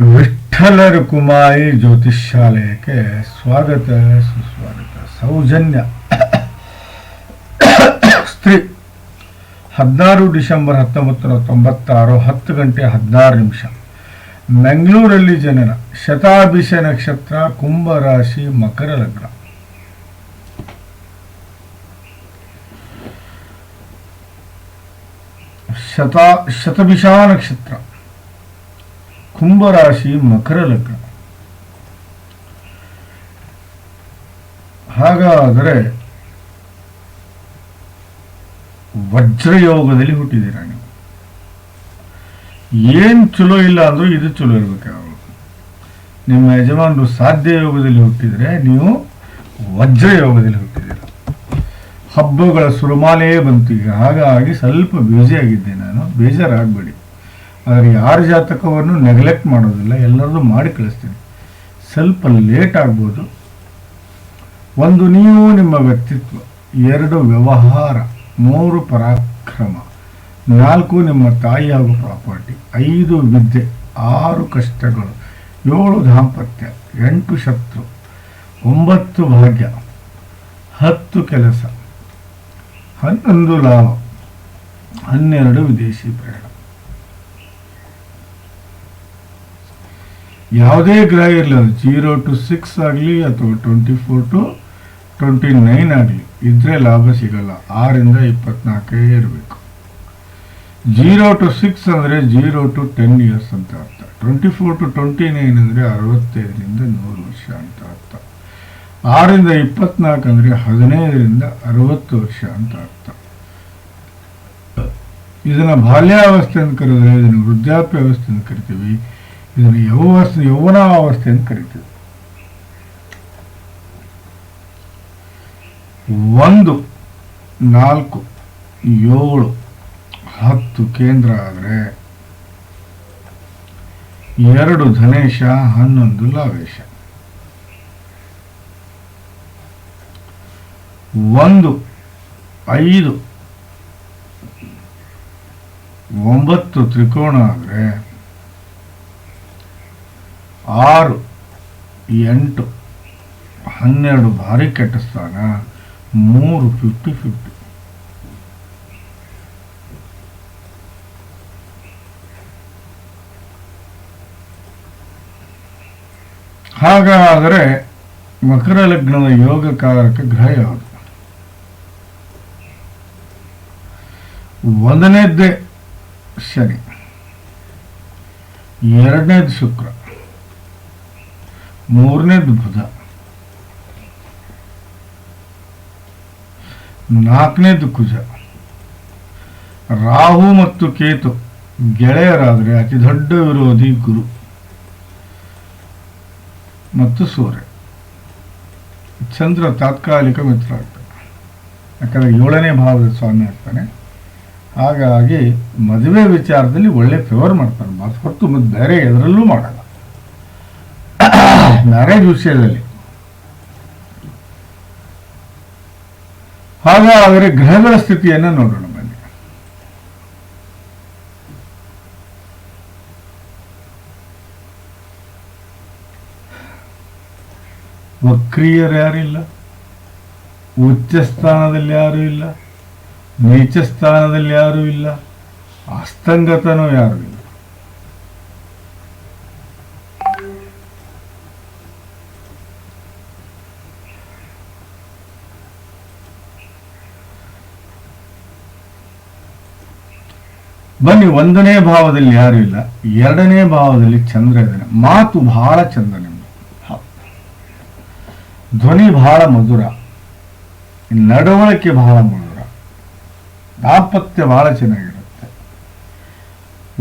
ವಿಠ್ಠಲರ ಕುಮಾರಿ ಜ್ಯೋತಿಷ್ಯಾಲಯಕ್ಕೆ ಸ್ವಾಗತ, ಸುಸ್ವಾಗತ, ಸೌಜನ್ಯ. ಸ್ತ್ರೀ, ಹದಿನಾರು ಡಿಸೆಂಬರ್ ಹತ್ತೊಂಬತ್ತು ನೂರ ತೊಂಬತ್ತಾರು, ಹತ್ತು ಗಂಟೆ ಹದಿನಾರು ನಿಮಿಷ. ಮಂಗಳೂರಲ್ಲಿ ಜನನ. ಶತಾಭಿಷ ನಕ್ಷತ್ರ ಕುಂಭರಾಶಿ ಮಕರ ಲಗ್ನ. ಶತಾ, ಶತಭಿಷ ನಕ್ಷತ್ರ. ಕುಂಭರಾಶಿ ಮಕರ ಲಗ್ನ. ಹಾಗಾದರೆ ವಜ್ರಯೋಗದಲ್ಲಿ ಹುಟ್ಟಿದ್ದೀರಾ ನೀವು? ಏನ್ ಚಲೋ ಇಲ್ಲ ಅಂದ್ರೂ ಇದು ಚಲೋ ಇರ್ಬೇಕು ನಿಮ್ಮ ಯಜಮಾನರು ಸಾಧ್ಯ ಯೋಗದಲ್ಲಿ ಹುಟ್ಟಿದ್ರೆ ನೀವು ವಜ್ರ ಯೋಗದಲ್ಲಿ ಹುಟ್ಟಿದ್ದೀರ. ಹಬ್ಬಗಳ ಸುರುಮಾಲೆಯೇ ಬಂತು. ಈಗ ಹಾಗಾಗಿ ಸ್ವಲ್ಪ ಬ್ಯುಸಿಯಾಗಿದ್ದೆ ನಾನು. ಬೇಜಾರಾಗಬೇಡಿ. ಆದರೆ ಯಾರ ಜಾತಕವನ್ನು ನೆಗ್ಲೆಕ್ಟ್ ಮಾಡೋದಿಲ್ಲ ಎಲ್ಲರದು ಮಾಡಿ ಕಳಿಸ್ತೀನಿ. ಸ್ವಲ್ಪ ಲೇಟ್ ಆಗ್ಬೋದು. ಒಂದು ನೀವು ನಿಮ್ಮ ವ್ಯಕ್ತಿತ್ವ, ಎರಡು ವ್ಯವಹಾರ, ಮೂರು ಪರಾಕ್ರಮ, ನಾಲ್ಕು ನಿಮ್ಮ ತಾಯಿ ಹಾಗೂ ಪ್ರಾಪರ್ಟಿ, ಐದು ವಿದ್ಯೆ, ಆರು ಕಷ್ಟಗಳು, ಏಳು ದಾಂಪತ್ಯ, ಎಂಟು ಶತ್ರು, ಒಂಬತ್ತು ಭಾಗ್ಯ, ಹತ್ತು ಕೆಲಸ, ಹನ್ನೊಂದು ಲಾಭ, ಹನ್ನೆರಡು ವಿದೇಶಿ ಪ್ರಯಾಣ. ಯಾವುದೇ ಗ್ರಹ ಇರಲಿ ಅದು ಜೀರೋ ಟು ಸಿಕ್ಸ್ ಆಗಲಿ ಅಥವಾ twenty four to twenty nine ಆಗಲಿ, ಇದ್ರೆ ಲಾಭ ಸಿಗಲ್ಲ. ಆರಿಂದ ಇಪ್ಪತ್ನಾಲ್ಕೇ ಇರಬೇಕು. ಜೀರೋ ಟು ಸಿಕ್ಸ್ ಅಂದರೆ ಜೀರೋ ಟು ಟೆನ್ ಇಯರ್ಸ್ ಅಂತ ಅರ್ಥ. Twenty four to twenty nine ಅಂದರೆ ಅರವತ್ತೈದರಿಂದ ನೂರು ವರ್ಷ ಅಂತ ಅರ್ಥ. ಆರಿಂದ ಇಪ್ಪತ್ನಾಲ್ಕು ಅಂದರೆ ಹದಿನೈದರಿಂದ ಅರವತ್ತು ವರ್ಷ ಅಂತ ಅರ್ಥ. ಇದನ್ನ ಬಾಲ್ಯಾವಸ್ಥೆ ಅಂತ ಕರೆದ್ರೆ ಇದನ್ನು ವೃದ್ಧಾಪ್ಯ ವ್ಯವಸ್ಥೆ ಅಂತ ಕರಿತೀವಿ. ಇದನ್ನು ಯೌವನ ಯೌವನಾವಸ್ಥೆ ಅಂತ ಕರಿತೀವಿ ಒಂದು, ನಾಲ್ಕು, ಏಳು, ಹತ್ತು ಕೇಂದ್ರ ಆದರೆ ಎರಡು ಧನೇಶ, ಹನ್ನೊಂದು ಲಾವೇಶ. ಒಂದು, ಐದು, ಒಂಬತ್ತು ತ್ರಿಕೋಣ ಆದರೆ ಆರು ಎಂಟು, ಹನ್ನೆರಡು ಬಾರಿ ಕೆಟ್ಟ ಸ್ಥಾನ, ಮೂರು ಫಿಫ್ಟಿ ಫಿಫ್ಟಿ ಹಾಗಾದರೆ ಮಕರ ಲಗ್ನದ ಯೋಗಕಾರಕ ಗ್ರಹ ಯಾವುದು? ಒಂದನೇದ್ದೇ ಶನಿ, ಎರಡನೇದು ಶುಕ್ರ. ಮೂರನೇದು ಬುಧ ನಾಲ್ಕನೇದು ಕುಜ ರಾಹು ಮತ್ತು ಕೇತು ಗೆಳೆಯರಾದರೆ ಅತಿ ದೊಡ್ಡ ವಿರೋಧಿ ಗುರು ಮತ್ತು ಸೂರ್ಯ. ಚಂದ್ರ ತಾತ್ಕಾಲಿಕ ಮಿತ್ರ ಆಗ್ತಾನೆ. ಯಾಕಂದರೆ ಏಳನೇ ಭಾವದ ಸ್ವಾಮಿ ಆಗ್ತಾನೆ. ಹಾಗಾಗಿ ಮದುವೆ ವಿಚಾರದಲ್ಲಿ ಒಳ್ಳೆ ಫೇವರ್ ಮಾಡ್ತಾನೆ. ಮಾತು ಹೊರತು ಮತ್ತೆ ಬೇರೆ ಎದರಲ್ಲೂ ಮಾಡಲ್ಲ. ಮ್ಯಾರೇಜ್ ವಿಷಯದಲ್ಲಿ ಹಾಗಾದರೆ ಗ್ರಹಗಳ ಸ್ಥಿತಿಯನ್ನು ನೋಡೋಣ ಬನ್ನಿ. ವಕ್ರಿಯರು ಯಾರಿಲ್ಲ ಉಚ್ಚ ಸ್ಥಾನದಲ್ಲಿ ಯಾರೂ ಇಲ್ಲ. ನೀಚ ಸ್ಥಾನದಲ್ಲಿ ಯಾರೂ ಇಲ್ಲ. ಅಸ್ತಂಗತನೂ ಯಾರೂ ಇಲ್ಲ. ಬನ್ನಿ, ಒಂದನೇ ಭಾವದಲ್ಲಿ ಯಾರು ಇಲ್ಲ. ಎರಡನೇ ಭಾವದಲ್ಲಿ ಚಂದ್ರ ಇದ್ದಾನೆ. ಮಾತು ಬಹಳ ಚಂದ ನಿಮ್ದು. ಧ್ವನಿ ಬಹಳ ಮಧುರ. ನಡವಳಿಕೆ ಬಹಳ ಮಧುರ. ದಾಂಪತ್ಯ ಬಹಳ ಚೆನ್ನಾಗಿರುತ್ತೆ.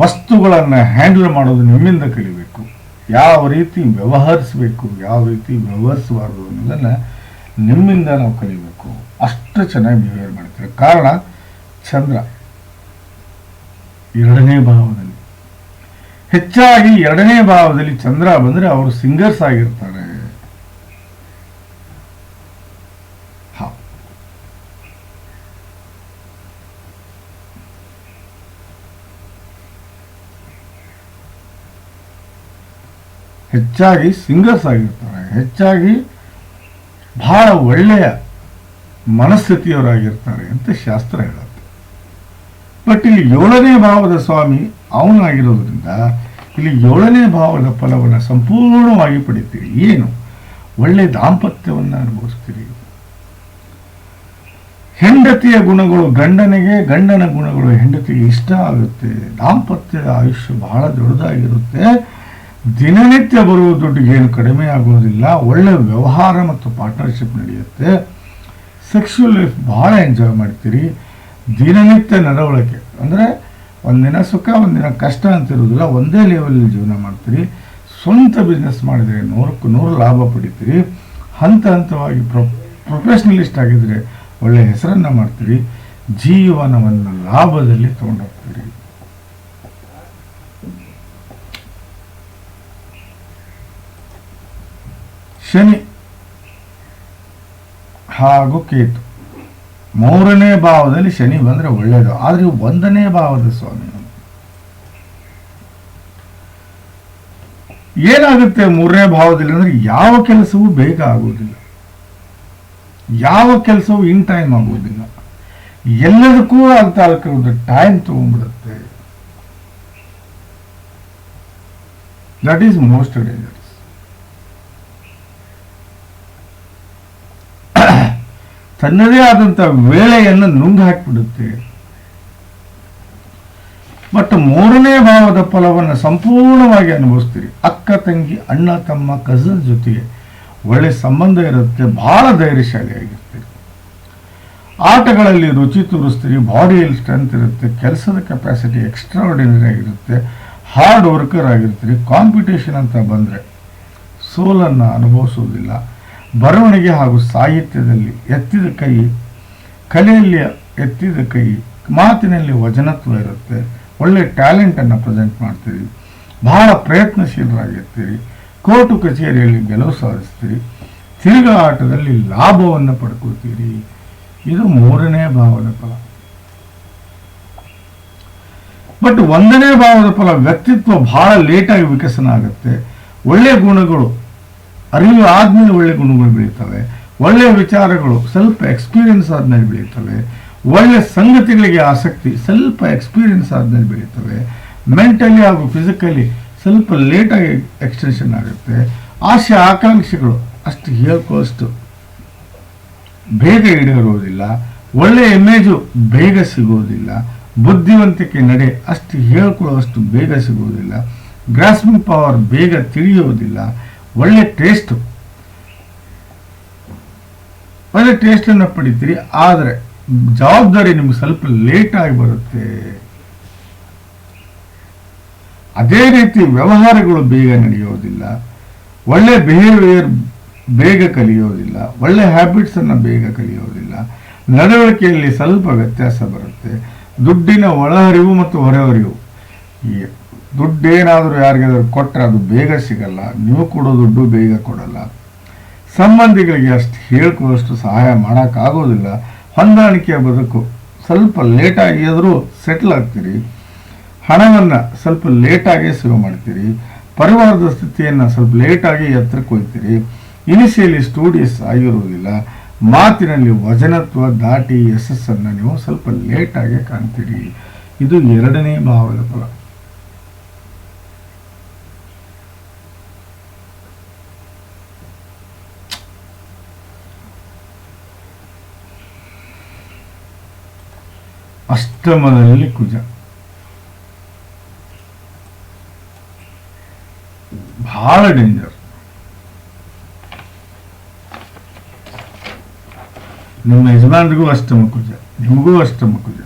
ವಸ್ತುಗಳನ್ನು ಹ್ಯಾಂಡಲ್ ಮಾಡೋದು ನಿಮ್ಮಿಂದ ಕಲಿಬೇಕು. ಯಾವ ರೀತಿ ವ್ಯವಹರಿಸಬೇಕು, ಯಾವ ರೀತಿ ವ್ಯವಹರಿಸಬಾರ್ದು ಅನ್ನೋದನ್ನು ನಿಮ್ಮಿಂದ ನಾವು ಕಲಿಬೇಕು. ಅಷ್ಟು ಚೆನ್ನಾಗಿ ಬಿಹೇವ್ ಮಾಡ್ತಾರೆ. ಕಾರಣ, ಚಂದ್ರ. ಎರಡನೇ ಭಾವದಲ್ಲಿ. ಹೆಚ್ಚಾಗಿ ಎರಡನೇ ಭಾವದಲ್ಲಿ ಚಂದ್ರ ಬಂದರೆ ಅವರು ಸಿಂಗರ್ಸ್ ಆಗಿರ್ತಾರೆ. ಹೆಚ್ಚಾಗಿ ಸಿಂಗರ್ಸ್ ಆಗಿರ್ತಾರೆ. ಹೆಚ್ಚಾಗಿ ಬಹಳ ಒಳ್ಳೆಯ ಮನಸ್ಥಿತಿಯವರಾಗಿರ್ತಾರೆ ಅಂತ ಶಾಸ್ತ್ರ ಹೇಳುತ್ತೆ ಬಟ್ ಇಲ್ಲಿ ಏಳನೇ ಭಾವದ ಸ್ವಾಮಿ ಅವನಾಗಿರೋದ್ರಿಂದ ಇಲ್ಲಿ ಏಳನೇ ಭಾವದ ಫಲವನ್ನು ಸಂಪೂರ್ಣವಾಗಿ ಪಡಿತೀರಿ ಏನು? ಒಳ್ಳೆ ದಾಂಪತ್ಯವನ್ನು ಅನುಭವಿಸ್ತೀರಿ. ಹೆಂಡತಿಯ ಗುಣಗಳು ಗಂಡನಿಗೆ, ಗಂಡನ ಗುಣಗಳು ಹೆಂಡತಿಗೆ ಇಷ್ಟ ಆಗುತ್ತೆ. ದಾಂಪತ್ಯದ ಆಯುಷ್ಯ ಬಹಳ ದೊಡ್ಡದಾಗಿರುತ್ತೆ. ದಿನನಿತ್ಯ ಬರುವ ದುಡ್ಡಿಗೆ ಏನು ಕಡಿಮೆ ಆಗೋದಿಲ್ಲ. ಒಳ್ಳೆ ವ್ಯವಹಾರ ಮತ್ತು ಪಾರ್ಟ್ನರ್ಶಿಪ್ ನಡೆಯುತ್ತೆ. ಸೆಕ್ಷುವಲ್ ಲೈಫ್ ಬಹಳ ಎಂಜಾಯ್ ಮಾಡ್ತೀರಿ. ದಿನನಿತ್ಯ ನಡವಳಿಕೆ. ಅಂದರೆ ಒಂದಿನ ಸುಖ, ಒಂದಿನ ಕಷ್ಟ ಅಂತಿರೋದಿಲ್ಲ ಒಂದೇ ಲೆವೆಲಲ್ಲಿ ಜೀವನ ಮಾಡ್ತೀರಿ. ಸ್ವಂತ ಬಿಸ್ನೆಸ್ ಮಾಡಿದರೆ ನೂರಕ್ಕೂ ನೂರು ಲಾಭ ಪಡಿತೀರಿ. ಹಂತ ಹಂತವಾಗಿ ಪ್ರೊ ಪ್ರೊಫೆಷ್ನಲಿಸ್ಟ್ ಆಗಿದ್ರೆ ಒಳ್ಳೆ ಹೆಸರನ್ನು ಮಾಡ್ತೀರಿ. ಜೀವನವನ್ನು ಲಾಭದಲ್ಲಿ ತಗೊಂಡೋಗ್ತೀರಿ. ಶನಿ ಹಾಗೂ ಕೇತು. ಮೂರನೇ ಭಾವದಲ್ಲಿ ಶನಿ ಬಂದರೆ ಒಳ್ಳೆಯದು ಆದರೆ ಒಂದನೇ ಭಾವದ ಸ್ವಾಮಿ. ಏನಾಗುತ್ತೆ ಮೂರನೇ ಭಾವದಲ್ಲಿ ಅಂದರೆ ಯಾವ ಕೆಲಸವೂ ಬೇಗ ಆಗೋದಿಲ್ಲ ಯಾವ ಕೆಲಸವೂ ಇನ್ ಟೈಮ್ ಆಗೋದಿಲ್ಲ ಎಲ್ಲದಕ್ಕೂ ಆಗ್ತಾಲ್ಕ ಒಂದು ಟೈಮ್ ತಗೊಂಡ್ಬಿಡುತ್ತೆ. ದಟ್ ಈಸ್ ಮೋಸ್ಟ್ ಡೇಂಜರಸ್ ತನ್ನದೇ ಆದಂಥ ವೇಳೆಯನ್ನು ನುಂಗು ಹಾಕಿಬಿಡುತ್ತೆ. ಮತ್ತು ಮೂರನೇ ಭಾವದ ಫಲವನ್ನು ಸಂಪೂರ್ಣವಾಗಿ ಅನುಭವಿಸ್ತೀರಿ. ಅಕ್ಕ, ತಂಗಿ, ಅಣ್ಣ, ತಮ್ಮ ಕಸನ್ ಜೊತೆಗೆ ಒಳ್ಳೆ ಸಂಬಂಧ ಇರುತ್ತೆ, ಬಹಳ ಧೈರ್ಯಶಾಲಿಯಾಗಿರ್ತೀರಿ. ಆಟಗಳಲ್ಲಿ ರುಚಿ ತೋರಿಸ್ತೀರಿ, ಬಾಡಿಯಲ್ಲಿ ಸ್ಟ್ರೆಂತ್ ಇರುತ್ತೆ, ಕೆಲಸದ ಕೆಪಾಸಿಟಿ ಎಕ್ಸ್ಟ್ರಾರ್ಡಿನರಿ ಆಗಿರುತ್ತೆ ಹಾರ್ಡ್ ವರ್ಕರ್ ಆಗಿರ್ತೀರಿ ಕಾಂಪಿಟೇಷನ್ ಅಂತ ಬಂದರೆ ಸೋಲನ್ನು ಅನುಭವಿಸೋದಿಲ್ಲ. ಬರವಣಿಗೆ ಹಾಗೂ ಸಾಹಿತ್ಯದಲ್ಲಿ ಎತ್ತಿದ ಕೈ, ಕಲೆಯಲ್ಲಿ ಎತ್ತಿದ ಕೈ, ಮಾತಿನಲ್ಲಿ ವಚನತ್ವ ಇರುತ್ತೆ. ಒಳ್ಳೆ ಟ್ಯಾಲೆಂಟನ್ನು ಪ್ರೆಸೆಂಟ್ ಮಾಡ್ತೀರಿ. ಬಹಳ ಪ್ರಯತ್ನಶೀಲರಾಗಿರ್ತೀರಿ. ಕೋರ್ಟು ಕಚೇರಿಯಲ್ಲಿ ಗೆಲುವು ಸಾಧಿಸ್ತೀರಿ. ತಿರುಗಾಟದಲ್ಲಿ ಲಾಭವನ್ನು ಪಡ್ಕೋತೀರಿ ಇದು ಮೂರನೇ ಭಾವದ ಫಲ. ಬಟ್ ಒಂದನೇ ಭಾವದ ಫಲ ವ್ಯಕ್ತಿತ್ವ ಬಹಳ ಲೇಟಾಗಿ ವಿಕಸನ ಆಗುತ್ತೆ. ಒಳ್ಳೆಯ ಗುಣಗಳು ಅರಿವು ಆದಮೇಲೆ ಒಳ್ಳೆ ಗುಣಗಳು ಬೆಳೀತವೆ. ಒಳ್ಳೆಯ ವಿಚಾರಗಳು ಸ್ವಲ್ಪ ಎಕ್ಸ್ಪೀರಿಯನ್ಸ್ ಆದಮೇಲೆ ಬೆಳೀತವೆ. ಒಳ್ಳೆಯ ಸಂಗತಿಗಳಿಗೆ ಆಸಕ್ತಿ ಸ್ವಲ್ಪ ಎಕ್ಸ್ಪೀರಿಯನ್ಸ್ ಆದಮೇಲೆ ಬೆಳೀತವೆ. ಮೆಂಟಲಿ ಹಾಗೂ ಫಿಸಿಕಲಿ ಸ್ವಲ್ಪ ಲೇಟಾಗಿ ಎಕ್ಸ್ಟೆನ್ಷನ್ ಆಗುತ್ತೆ. ಆಸೆ, ಆಕಾಂಕ್ಷೆಗಳು ಅಷ್ಟು ಹೇಳ್ಕೊಳ್ಳೋಷ್ಟು ಬೇಗ ಈಡೇರೋದಿಲ್ಲ ಒಳ್ಳೆಯ ಇಮೇಜು ಬೇಗ ಸಿಗೋದಿಲ್ಲ ಬುದ್ಧಿವಂತಿಕೆ ನಡೆ ಅಷ್ಟು ಹೇಳ್ಕೊಳ್ಳೋಷ್ಟು ಬೇಗ ಸಿಗೋದಿಲ್ಲ ಗ್ರಾಸ್ಮಿಂಗ್ ಪವರ್ ಬೇಗ ತಿಳಿಯೋದಿಲ್ಲ ಒಳ್ಳೆ ಟೇಸ್ಟು ಒಳ್ಳೆ ಟೇಸ್ಟನ್ನು ಪಡಿತೀರಿ, ಆದರೆ ಜವಾಬ್ದಾರಿ ನಿಮ್ಗೆ ಸ್ವಲ್ಪ ಲೇಟ್ ಆಗಿ ಬರುತ್ತೆ. ಅದೇ ರೀತಿ ವ್ಯವಹಾರಗಳು ಬೇಗ ನಡೆಯೋದಿಲ್ಲ, ಒಳ್ಳೆ ಬಿಹೇವಿಯರ್ ಬೇಗ ಕಲಿಯೋದಿಲ್ಲ, ಒಳ್ಳೆ ಹ್ಯಾಬಿಟ್ಸನ್ನು ಬೇಗ ಕಲಿಯೋದಿಲ್ಲ, ನಡವಳಿಕೆಯಲ್ಲಿ ಸ್ವಲ್ಪ ವ್ಯತ್ಯಾಸ ಬರುತ್ತೆ. ದುಡ್ಡಿನ ಒಳಹರಿವು ಮತ್ತು ಹೊರಹರಿವು. ದುಡ್ಡೇನಾದರೂ ಯಾರಿಗಾದರೂ ಕೊಟ್ಟರೆ ಅದು ಬೇಗ ಸಿಗಲ್ಲ, ನೀವು ಕೊಡೋ ದುಡ್ಡು ಬೇಗ ಕೊಡಲ್ಲ. ಸಂಬಂಧಿಗಳಿಗೆ ಅಷ್ಟು ಹೇಳ್ಕೊಳ್ಳೋಷ್ಟು ಸಹಾಯ ಮಾಡೋಕ್ಕಾಗೋದಿಲ್ಲ. ಹೊಂದಾಣಿಕೆಯ ಬದುಕು. ಸ್ವಲ್ಪ ಲೇಟಾಗಿ ಆದರೂ ಸೆಟ್ಲ್ ಆಗ್ತೀರಿ. ಹಣವನ್ನು ಸ್ವಲ್ಪ ಲೇಟಾಗಿ ಸೇವ್ ಮಾಡ್ತೀರಿ. ಪರಿವಾರದ ಸ್ಥಿತಿಯನ್ನು ಸ್ವಲ್ಪ ಲೇಟಾಗಿ ಎತ್ತರಕ್ಕೆ ಹೋಗ್ತೀರಿ ಇನಿಷಿಯಲಿ ಸ್ಟೂಡಿಯಸ್ ಆಗಿರುವುದಿಲ್ಲ ಮಾತಿನಲ್ಲಿ ವಜನತ್ವ ದಾಟಿ ಯಶಸ್ಸನ್ನು ನೀವು ಸ್ವಲ್ಪ ಲೇಟಾಗಿ ಕಾಣ್ತೀರಿ. ಇದು ಎರಡನೇ ಭಾವದ ಫಲ. ಅಷ್ಟಮದಲ್ಲಿ ಕುಜ. ಬಹಳ ಡೇಂಜರ್ ನಿಮ್ಮ ಯಜಮಾನರಿಗೂ ಅಷ್ಟಮ ಕುಜ, ನಿಮಗೂ ಅಷ್ಟಮ ಕುಜ.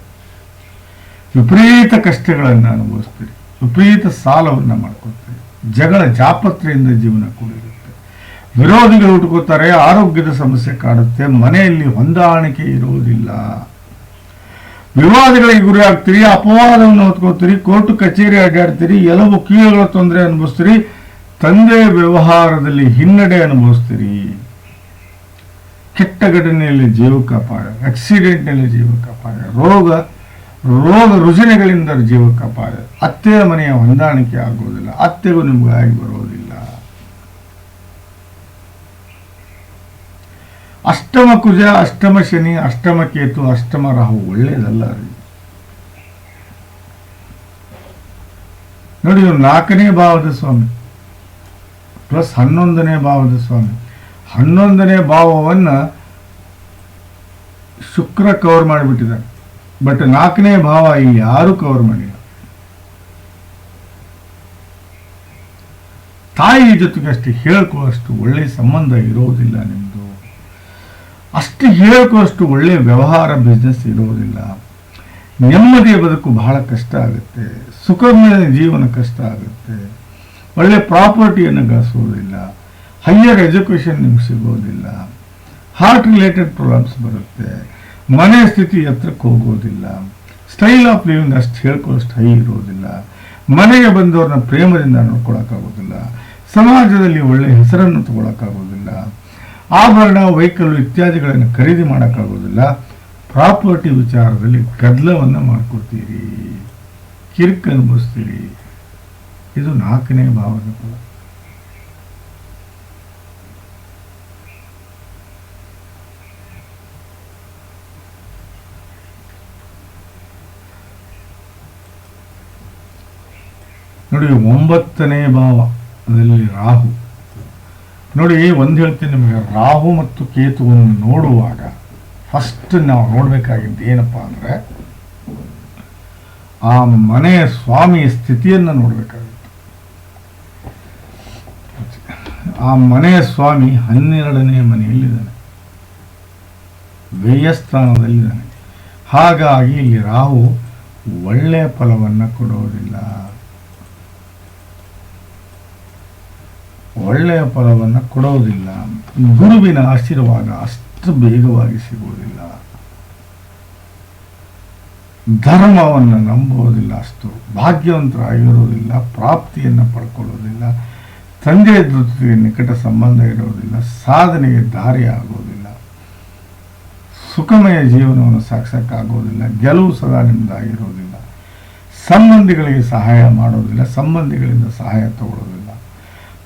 ವಿಪರೀತ ಕಷ್ಟಗಳನ್ನು ಅನುಭವಿಸ್ತೀರಿ. ವಿಪರೀತ ಸಾಲವನ್ನು ಮಾಡ್ಕೊಳ್ತೀರಿ. ಜಗಳ ಜಾಪತ್ರೆಯಿಂದ ಜೀವನ ಕೂಡಿರುತ್ತೆ. ವಿರೋಧಿಗಳು ಹುಟ್ಕೋತಾರೆ, ಆರೋಗ್ಯದ ಸಮಸ್ಯೆ ಕಾಡುತ್ತೆ, ಮನೆಯಲ್ಲಿ ಹೊಂದಾಣಿಕೆ ಇರುವುದಿಲ್ಲ ವಿವಾದಗಳಿಗೆ ಗುರಿ ಆಗ್ತೀರಿ ಅಪವಾದವನ್ನು ಹೊತ್ಕೋತೀರಿ ಕೋರ್ಟ್ ಕಚೇರಿ ಅಡ್ಡಾಡ್ತೀರಿ, ಎಲ್ಲವೂ ಕೀಳುಗಳ ತೊಂದರೆ ಅನುಭವಿಸ್ತೀರಿ, ತಂದೆ ವ್ಯವಹಾರದಲ್ಲಿ ಹಿನ್ನಡೆ ಅನುಭವಿಸ್ತೀರಿ. ಕೆಟ್ಟ ಘಟನೆಯಲ್ಲಿ ಜೀವಕ್ಕೆ ಅಪಾಯ ಆಕ್ಸಿಡೆಂಟ್ನಲ್ಲಿ ಜೀವ ಅಪಾಯ ರೋಗ ರೋಗ ರುಜಿನಗಳಿಂದ ಜೀವ ಅಪಾಯ ಅತ್ತೆಯ ಮನೆಯ ಹೊಂದಾಣಿಕೆ ಆಗುವುದಿಲ್ಲ ಅತ್ತೆಗೂ ನಿಮ್ಗೆ ಆಗಿ ಬರೋದಿಲ್ಲ ಅಷ್ಟಮ ಕುಜ, ಅಷ್ಟಮ ಶನಿ, ಅಷ್ಟಮ ಕೇತು, ಅಷ್ಟಮ ರಾಹು. ಒಳ್ಳೇದಲ್ಲ ನೋಡಿ ಇವ್ರು ನಾಲ್ಕನೇ ಭಾವದ ಸ್ವಾಮಿ. ಪ್ಲಸ್ ಹನ್ನೊಂದನೇ ಭಾವದ ಸ್ವಾಮಿ. ಹನ್ನೊಂದನೇ ಭಾವವನ್ನು ಶುಕ್ರ ಕವರ್ ಮಾಡಿಬಿಟ್ಟಿದ್ದಾರೆ ಬಟ್ ನಾಲ್ಕನೇ ಭಾವ ಇಲ್ಲಿ ಯಾರು ಕವರ್ ಮಾಡಿಲ್ಲ. ತಾಯಿ ಜೊತೆಗೆ ಅಷ್ಟು ಹೇಳ್ಕೊಳ್ಳೋಷ್ಟು ಒಳ್ಳೆ ಸಂಬಂಧ ಇರೋದಿಲ್ಲ ನಿಮ್ಮದು ಅಷ್ಟು ಹೇಳ್ಕೊಳ್ಳೋಷ್ಟು ಒಳ್ಳೆಯ ವ್ಯವಹಾರ ಬಿಸ್ನೆಸ್ ಇರೋದಿಲ್ಲ. ನೆಮ್ಮದಿಯ ಬದುಕು ಬಹಳ ಕಷ್ಟ ಆಗುತ್ತೆ. ಸುಖಮಯ ಜೀವನ ಕಷ್ಟ ಆಗುತ್ತೆ. ಒಳ್ಳೆ ಪ್ರಾಪರ್ಟಿಯನ್ನು ಗಳಿಸೋದಿಲ್ಲ. ಹೈಯರ್ ಎಜುಕೇಷನ್ ನಿಮ್ಗೆ ಸಿಗೋದಿಲ್ಲ. ಹಾರ್ಟ್ ರಿಲೇಟೆಡ್ ಪ್ರಾಬ್ಲಮ್ಸ್ ಬರುತ್ತೆ. ಮನೆ ಸ್ಥಿತಿ ಎತ್ತರಕ್ಕೆ ಹೋಗೋದಿಲ್ಲ. ಸ್ಟೈಲ್ ಆಫ್ ಲಿವಿಂಗ್ ಅಷ್ಟು ಹೇಳ್ಕೊಳ್ಳೋಷ್ಟು ಹೈ ಇರೋದಿಲ್ಲ. ಮನೆಗೆ ಬಂದವ್ರನ್ನ ಪ್ರೇಮದಿಂದ ನೋಡ್ಕೊಳಕ್ಕಾಗೋದಿಲ್ಲ. ಸಮಾಜದಲ್ಲಿ ಒಳ್ಳೆಯ ಹೆಸರನ್ನು ತಗೊಳಕ್ಕಾಗೋದಿಲ್ಲ. ಆಭರಣ ವೆಹಿಕಲ್ ಇತ್ಯಾದಿಗಳನ್ನು ಖರೀದಿ ಮಾಡೋಕ್ಕಾಗೋದಿಲ್ಲ ಪ್ರಾಪರ್ಟಿ ವಿಚಾರದಲ್ಲಿ ಗದ್ದಲವನ್ನು ಮಾಡ್ಕೊಳ್ತೀರಿ ಕಿರಿಕ್ ಅನುಭವಿಸ್ತೀರಿ. ಇದು ನಾಲ್ಕನೇ ಭಾವದ ನೋಡಿ, ಒಂಬತ್ತನೇ ಭಾವ, ಅದರಲ್ಲಿ ರಾಹು. ನೋಡಿ, ಒಂದು ಹೇಳ್ತೀನಿ ನಿಮಗೆ. ರಾಹು ಮತ್ತು ಕೇತುವನ್ನು ನೋಡುವಾಗ ಫಸ್ಟ್ ನಾವು ನೋಡಬೇಕಾಗಿದ್ದು ಏನಪ್ಪ ಅಂದರೆ, ಆ ಮನೆಯ ಸ್ವಾಮಿಯ ಸ್ಥಿತಿಯನ್ನು ನೋಡಬೇಕಾಗುತ್ತೆ. ಆ ಮನೆಯ ಸ್ವಾಮಿ ಹನ್ನೆರಡನೇ ಮನೆಯಲ್ಲಿದ್ದಾನೆ. ವ್ಯಯಸ್ಥಾನದಲ್ಲಿದ್ದಾನೆ. ಹಾಗಾಗಿ ಇಲ್ಲಿ ರಾಹು ಒಳ್ಳೆಯ ಫಲವನ್ನು ಕೊಡೋದಿಲ್ಲ. ಒಳ್ಳೆಯ ಫಲವನ್ನು ಕೊಡೋದಿಲ್ಲ. ಗುರುವಿನ ಆಶೀರ್ವಾದ ಅಷ್ಟು ಬೇಗವಾಗಿ ಸಿಗುವುದಿಲ್ಲ. ಧರ್ಮವನ್ನು ನಂಬುವುದಿಲ್ಲ ಅಷ್ಟು ಭಾಗ್ಯವಂತರಾಗಿರೋದಿಲ್ಲ ಪ್ರಾಪ್ತಿಯನ್ನು ಪಡ್ಕೊಳ್ಳೋದಿಲ್ಲ ತಂದೆಯ ಜೊತೆಗೆ ನಿಕಟ ಸಂಬಂಧ ಇರೋದಿಲ್ಲ ಸಾಧನೆಗೆ ದಾರಿ ಆಗೋದಿಲ್ಲ ಸುಖಮಯ ಜೀವನವನ್ನು ಸಾಗಿಸೋಕ್ಕಾಗೋದಿಲ್ಲ ಗೆಲುವು ಸದಾ ನಿಮ್ಮದಾಗಿರೋದಿಲ್ಲ ಸಂಬಂಧಿಗಳಿಗೆ ಸಹಾಯ ಮಾಡೋದಿಲ್ಲ ಸಂಬಂಧಿಗಳಿಂದ ಸಹಾಯ ತಗೊಳ್ಳೋದಿಲ್ಲ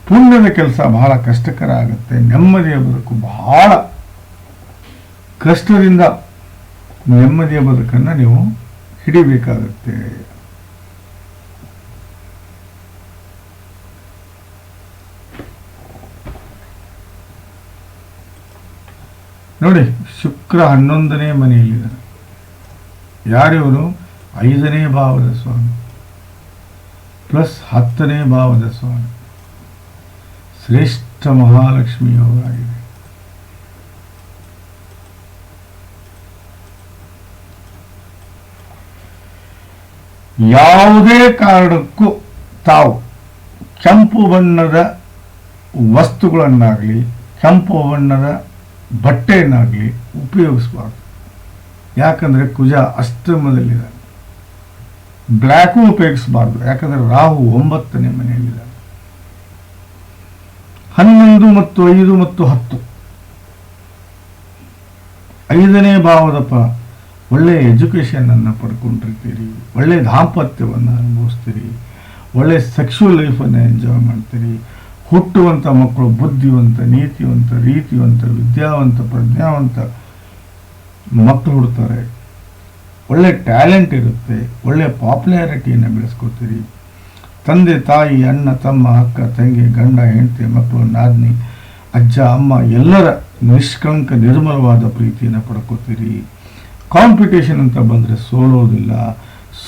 ಪುಣ್ಯದ ಕೆಲಸ ಬಹಳ ಕಷ್ಟಕರ ಆಗುತ್ತೆ. ನೆಮ್ಮದಿಯ ಬದುಕು ಬಹಳ ಕಷ್ಟದಿಂದ ನೆಮ್ಮದಿಯ ಬದುಕನ್ನು ನೀವು ಹಿಡಿಬೇಕಾಗುತ್ತೆ. ನೋಡಿ, ಶುಕ್ರ ಹನ್ನೊಂದನೇ ಮನೆಯಲ್ಲಿದ್ದಾರೆ ಯಾರಿವರು? ಐದನೇ ಭಾವದ ಸ್ವಾಮಿ, ಪ್ಲಸ್ ಹತ್ತನೇ ಭಾವದ ಸ್ವಾಮಿ. ಶ್ರೇಷ್ಠ ಮಹಾಲಕ್ಷ್ಮಿ ಯೋಗ ಆಗಿದೆ ಯಾವುದೇ ಕಾರಣಕ್ಕೂ ತಾವು ಕೆಂಪು ಬಣ್ಣದ ವಸ್ತುಗಳನ್ನಾಗಲಿ, ಕೆಂಪು ಬಣ್ಣದ ಬಟ್ಟೆಯನ್ನಾಗಲಿ ಉಪಯೋಗಿಸಬಾರ್ದು. ಯಾಕಂದರೆ ಕುಜ ಅಷ್ಟಮದಲ್ಲಿದ್ದಾನೆ ಬ್ಲ್ಯಾಕು ಉಪಯೋಗಿಸಬಾರ್ದು. ಯಾಕಂದರೆ ರಾಹು ಒಂಬತ್ತನೇ ಮನೆಯಲ್ಲಿದ್ದಾನೆ. ಹನ್ನೊಂದು ಮತ್ತು ಐದು ಮತ್ತು ಹತ್ತು. ಐದನೇ ಭಾವದ ಪ, ಒಳ್ಳೆಯ ಎಜುಕೇಷನನ್ನು ಪಡ್ಕೊಂಡಿರ್ತೀರಿ, ಒಳ್ಳೆಯ ದಾಂಪತ್ಯವನ್ನು ಅನುಭವಿಸ್ತೀರಿ, ಒಳ್ಳೆಯ ಸೆಕ್ಷುವಲ್ ಲೈಫನ್ನು ಎಂಜಾಯ್ ಮಾಡ್ತೀರಿ ಹುಟ್ಟುವಂಥ ಮಕ್ಕಳು ಬುದ್ಧಿವಂತ, ನೀತಿವಂತ, ರೀತಿವಂತ, ವಿದ್ಯಾವಂತ, ಪ್ರಜ್ಞಾವಂತ ಮಕ್ಕಳು ಹುಡ್ತಾರೆ. ಒಳ್ಳೆ ಟ್ಯಾಲೆಂಟ್ ಇರುತ್ತೆ ಒಳ್ಳೆ ಪಾಪ್ಯುಲಾರಿಟಿಯನ್ನು ಬೆಳೆಸ್ಕೊತೀರಿ. ತಂದೆ ತಾಯಿ, ಅಣ್ಣ, ತಮ್ಮ ಅಕ್ಕ, ತಂಗಿ, ಗಂಡ, ಹೆಂಡತಿ, ಮಕ್ಕಳು, ನಾದ್ನಿ, ಅಜ್ಜ, ಅಮ್ಮ, ಎಲ್ಲರ ನಿಷ್ಕಂಕ ನಿರ್ಮಲವಾದ ಪ್ರೀತಿಯನ್ನು ಪಡ್ಕೋತೀರಿ. ಕಾಂಪಿಟೇಷನ್ ಅಂತ ಬಂದರೆ ಸೋಲೋದಿಲ್ಲ.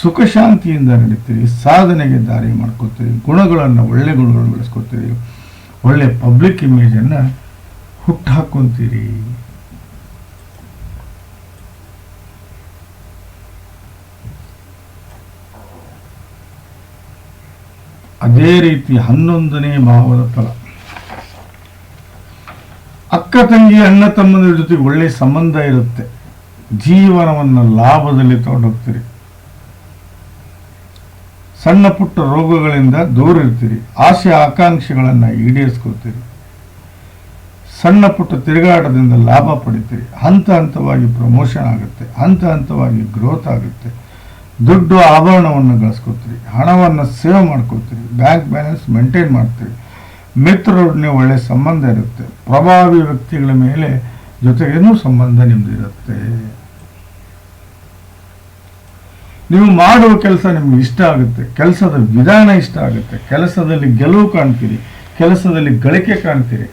ಸುಖ ಶಾಂತಿಯಿಂದ ನಡೀತೀರಿ. ಸಾಧನೆಗೆ ದಾರಿ ಮಾಡ್ಕೋತೀರಿ. ಗುಣಗಳನ್ನು, ಒಳ್ಳೆ ಗುಣಗಳನ್ನು ಬೆಳೆಸ್ಕೊತೀರಿ. ಒಳ್ಳೆ ಪಬ್ಲಿಕ್ ಇಮೇಜನ್ನು ಹುಟ್ಟಾಕೊಂತೀರಿ ಅದೇ ರೀತಿ ಹನ್ನೊಂದನೇ ಭಾವದ ಫಲ. ಅಕ್ಕ ತಂಗಿ ಅಣ್ಣ ತಮ್ಮನ ಜೊತೆಗೆ ಒಳ್ಳೆ ಸಂಬಂಧ ಇರುತ್ತೆ. ಜೀವನವನ್ನು ಲಾಭದಲ್ಲಿ ತಗೊಂಡೋಗ್ತೀರಿ. ಸಣ್ಣ ಪುಟ್ಟ ರೋಗಗಳಿಂದ ದೂರ ಇರ್ತೀರಿ ಆಸೆ ಆಕಾಂಕ್ಷೆಗಳನ್ನು ಈಡೇರಿಸ್ಕೊಳ್ತೀರಿ. ಸಣ್ಣ ಪುಟ್ಟ ತಿರುಗಾಟದಿಂದ ಲಾಭ ಪಡಿತೀರಿ. ಹಂತ ಹಂತವಾಗಿ ಪ್ರಮೋಷನ್ ಆಗುತ್ತೆ. ಹಂತ ಹಂತವಾಗಿ ಗ್ರೋತ್ ಆಗುತ್ತೆ. ದುಡ್ಡು ಆಭರಣವನ್ನು ಗಳಿಸ್ಕೊತೀರಿ, ಹಣವನ್ನು ಸೇವ್ ಮಾಡ್ಕೋತೀರಿ, ಬ್ಯಾಂಕ್ ಬ್ಯಾಲೆನ್ಸ್ ಮೇಂಟೈನ್ ಮಾಡ್ತೀರಿ. ಮಿತ್ರರೊಡನೆ ಒಳ್ಳೆ ಸಂಬಂಧ ಇರುತ್ತೆ. ಪ್ರಭಾವಿ ವ್ಯಕ್ತಿಗಳ ಮೇಲೆ ಜೊತೆಗೇನೂ ಸಂಬಂಧ ನಿಮ್ದಿರುತ್ತೆ ನೀವು ಮಾಡುವ ಕೆಲಸ ನಿಮ್ಗೆ ಇಷ್ಟ ಆಗುತ್ತೆ. ಕೆಲಸದ ವಿಧಾನ ಇಷ್ಟ ಆಗುತ್ತೆ. ಕೆಲಸದಲ್ಲಿ ಗೆಲುವು ಕಾಣ್ತೀರಿ. ಕೆಲಸದಲ್ಲಿ ಗಳಿಕೆ ಕಾಣ್ತೀರಿ.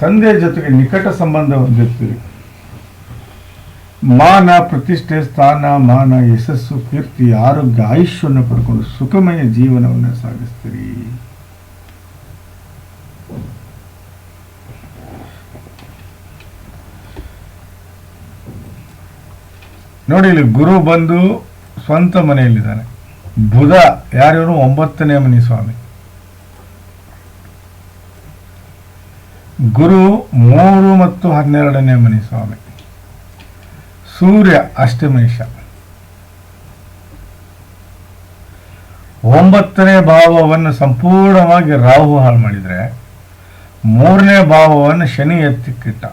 ತಂದೆ ಜೊತೆಗೆ ನಿಕಟ ಸಂಬಂಧ ಹೊಂದಿರ್ತೀರಿ. ಮಾನ ಪ್ರತಿಷ್ಠೆ, ಸ್ಥಾನ, ಮಾನ, ಯಶಸ್ಸು, ಕೀರ್ತಿ, ಆರೋಗ್ಯ, ಆಯುಷ್ಯವನ್ನು ಪಡ್ಕೊಂಡು ಸುಖಮಯ ಜೀವನವನ್ನು ಸಾಗಿಸ್ತೀರಿ. ನೋಡಿ, ಇಲ್ಲಿ ಗುರು ಬಂದು ಸ್ವಂತ ಮನೆಯಲ್ಲಿದ್ದಾನೆ. ಬುಧ, ಯಾರ್ಯಾರು? ಒಂಬತ್ತನೇ ಮನೆ ಸ್ವಾಮಿ. ಗುರು ಮೂರು ಮತ್ತು ಹನ್ನೆರಡನೇ ಮನೆ ಸ್ವಾಮಿ. ಸೂರ್ಯ ಅಷ್ಟಮೇಶ. ಒಂಬತ್ತನೇ ಭಾವವನ್ನು ಸಂಪೂರ್ಣವಾಗಿ ರಾಹು ಹಾಳು ಮಾಡಿದರೆ, ಮೂರನೇ ಭಾವವನ್ನು ಶನಿ ಎತ್ತಿಕ್ಕಿಟ್ಟ.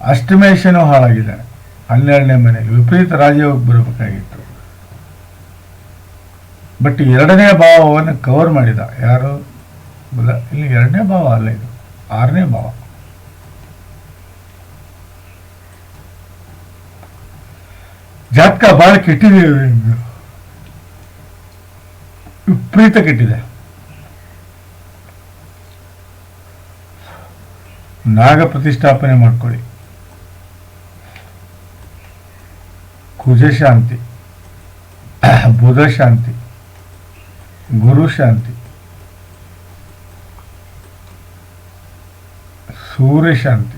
ಅಷ್ಟಮೇಶನೂ ಹಾಳಾಗಿದ್ದಾನೆ ಹನ್ನೆರಡನೇ ಮನೆಯಲ್ಲಿ ವಿಪರೀತ ರಾಜಯೋಗ ಬರಬೇಕಾಗಿತ್ತು. ಬಟ್ ಎರಡನೇ ಭಾವವನ್ನು ಕವರ್ ಮಾಡಿದ ಯಾರು? ಇಲ್ಲಿ ಎರಡನೇ ಭಾವ ಅಲ್ಲ ಇದು. ಆರನೇ ಭಾವ. ಜಾತಕ ಬಹಳ ಕೆಟ್ಟಿದೆ. ವಿಪರೀತ ಕೆಟ್ಟಿದೆ. ನಾಗ ಪ್ರತಿಷ್ಠಾಪನೆ ಮಾಡ್ಕೊಳ್ಳಿ. ಕುಜ ಶಾಂತಿ ಬುಧ ಶಾಂತಿ ಗುರು ಶಾಂತಿ. ಸೂರ್ಯ ಶಾಂತಿ.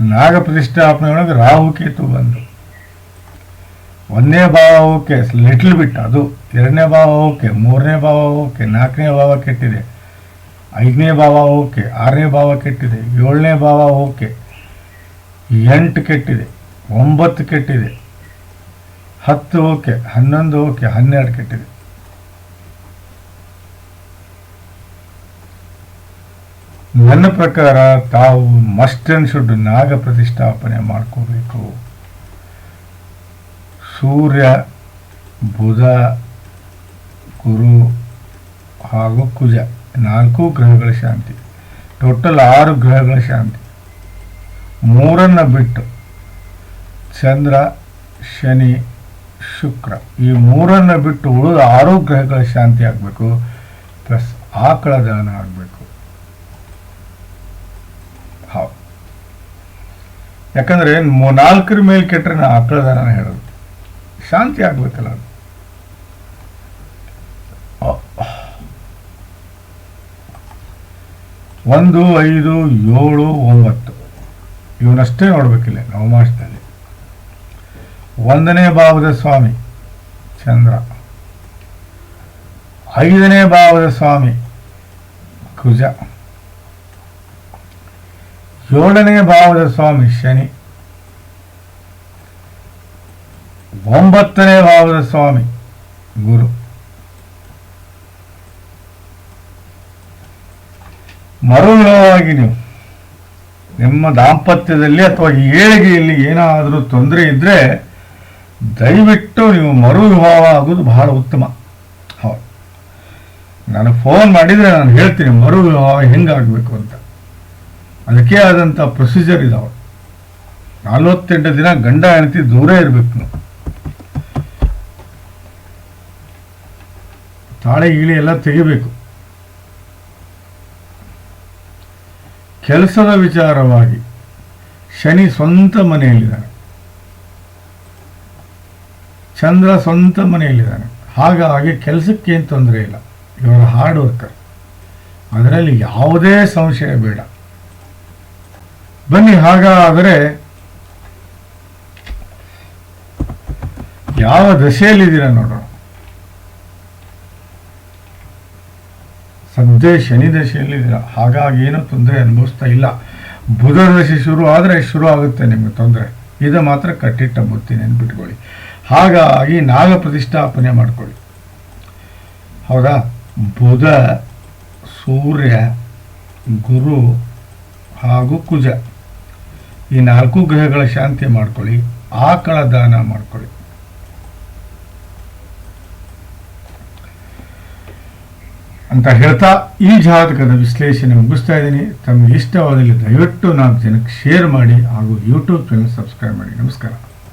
ನಾಗ ಪ್ರತಿಷ್ಠಾಪನೆ ಒಳಗೆ ರಾಹು ಕೇತು ಬಂದು. ಒಂದನೇ ಭಾವ ಓಕೆ ಲಿಟ್ಲ್ ಬಿಟ್ ಅದು, ಎರಡನೇ ಭಾವ ಓಕೆ ಮೂರನೇ ಭಾವ ಓಕೆ ನಾಲ್ಕನೇ ಭಾವ ಕೆಟ್ಟಿದೆ. ಐದನೇ ಭಾವ ಓಕೆ ಆರನೇ ಭಾವ ಕೆಟ್ಟಿದೆ. ಏಳನೇ ಭಾವ ಓಕೆ ಎಂಟು ಕೆಟ್ಟಿದೆ. ಒಂಬತ್ತು ಕೆಟ್ಟಿದೆ. ಹತ್ತು ಓಕೆ, ಹನ್ನೊಂದು ಓಕೆ, ಹನ್ನೆರಡು ಕೆಟ್ಟಿದೆ. ನನ್ನ ಪ್ರಕಾರ ತಾವು ಮಸ್ಟ್ ಅಂಡ್ ಶುಡ್ ನಾಗ ಪ್ರತಿಷ್ಠಾಪನೆ ಮಾಡ್ಕೋಬೇಕು. ಸೂರ್ಯ, ಬುಧ, ಗುರು ಹಾಗೂ ಕುಜ ನಾಲ್ಕು ಗ್ರಹಗಳ ಶಾಂತಿ. ಟೋಟಲ್ ಆರು ಗ್ರಹಗಳ ಶಾಂತಿ. ಮೂರನ್ನು ಬಿಟ್ಟು ಚಂದ್ರ, ಶನಿ ಶುಕ್ರ. ಈ ಮೂರನ್ನು ಬಿಟ್ಟು ಉಳಿದ ಆರು ಗ್ರಹಗಳ ಶಾಂತಿ ಆಗಬೇಕು, ಪ್ಲಸ್ ಆಕಳ ದಾನ ಆಗಬೇಕು. ಹೌದು. ಯಾಕಂದ್ರೆ ನಾಲ್ಕರ ಮೇಲೆ ಕೆಟ್ಟರೆ ನಾ ಆಕಳ ದಾನ ಹೇಳೋದು. ಶಾಂತಿ ಆಗ್ಬೇಕಲ್ಲ ಅದು. ಒಂದು, ಐದು, ಏಳು, ಒಂಬತ್ತು. ಇವನಷ್ಟೇ ನೋಡ್ಬೇಕಿಲ್ಲ ನವಮಾಸದಲ್ಲಿ ಒಂದನೇ ಭಾವದ ಸ್ವಾಮಿ ಚಂದ್ರ. ಐದನೇ ಭಾವದ ಸ್ವಾಮಿ ಕುಜ. ಏಳನೇ ಭಾವದ ಸ್ವಾಮಿ ಶನಿ. ಒಂಬತ್ತನೇ ಭಾವದ ಸ್ವಾಮಿ ಗುರು. ಮರುಳವಾಗಿ ನೀವು ನಿಮ್ಮ ದಾಂಪತ್ಯದಲ್ಲಿ ಅಥವಾ ಏಳಿಗೆಯಲ್ಲಿ ಏನಾದರೂ ತೊಂದರೆ ಇದ್ದರೆ ದಯವಿಟ್ಟು ನೀವು ಮರು ಆಗೋದು ಬಹಳ ಉತ್ತಮ. ಹೌದು. ನನಗೆ ಫೋನ್ ಮಾಡಿದರೆ ನಾನು ಹೇಳ್ತೀನಿ, ಮರು ವಿವಾಹ ಹೆಂಗಾಗಬೇಕು ಅಂತ. ಅದಕ್ಕೆ ಆದಂಥ ಪ್ರೊಸೀಜರ್ ಇದಾವೆ ನಲವತ್ತೆಂಟು ದಿನ ಗಂಡ ಹೆಂಡತಿ ದೂರ ಇರಬೇಕು ನಾವು. ತಾಳೆ ಗಿಳಿ ಎಲ್ಲ ತೆಗಿಬೇಕು. ಕೆಲಸದ ವಿಚಾರವಾಗಿ ಶನಿ ಸ್ವಂತ ಮನೆಯಲ್ಲಿದ್ದಾನೆ. ಚಂದ್ರ ಸ್ವಂತ ಮನೆಯಲ್ಲಿದ್ದಾನೆ. ಹಾಗಾಗಿ ಕೆಲಸಕ್ಕೇನು ತೊಂದರೆ ಇಲ್ಲ. ಇವರು ಹಾರ್ಡ್ ವರ್ಕರ್ ಅದರಲ್ಲಿ ಯಾವುದೇ ಸಂಶಯ ಬೇಡ. ಬನ್ನಿ, ಹಾಗಾದರೆ ಯಾವ ದಶೆಯಲ್ಲಿದ್ದೀರಾ ನೋಡೋಣ. ಸದ್ಯ ಶನಿ ದಶೆಯಲ್ಲಿದ್ದೀರಾ. ಹಾಗಾಗಿ ಏನೂ ತೊಂದರೆ ಅನುಭವಿಸ್ತಾ ಇಲ್ಲ. ಬುಧ ದಶೆ ಶುರು ಆದರೆ ಶುರು ಆಗುತ್ತೆ ನಿಮಗೆ ತೊಂದರೆ. ಇದು ಮಾತ್ರ ಕಟ್ಟಿಟ್ಟ ಬುತ್ತಿ ನೆನ್ಪಿಟ್ಕೊಳ್ಳಿ. ಹಾಗಾಗಿ ನಾಗ ಪ್ರತಿಷ್ಠಾಪನೆ ಮಾಡಿಕೊಳ್ಳಿ. ಹೌದಾ? ಬುಧ, ಸೂರ್ಯ, ಗುರು ಹಾಗೂ ಕುಜ. ಈ ನಾಲ್ಕು ಗ್ರಹಗಳ ಶಾಂತಿ ಮಾಡ್ಕೊಳ್ಳಿ, ಆಕಳ ದಾನ ಮಾಡ್ಕೊಳ್ಳಿ. ಅಂತ ಹೇಳ್ತಾ ಈ ಜಾತಕದ ವಿಶ್ಲೇಷಣೆ ಮುಗಿಸ್ತಾ ಇದ್ದೀನಿ. ತಮಗೆ ಇಷ್ಟವಾದಲ್ಲಿ ದಯವಿಟ್ಟು ನಾಲ್ಕು ಜನಕ್ಕೆ ಶೇರ್ ಮಾಡಿ ಹಾಗೂ ಯೂಟ್ಯೂಬ್ ಚಾನಲ್ ಸಬ್ಸ್ಕ್ರೈಬ್ ಮಾಡಿ. ನಮಸ್ಕಾರ.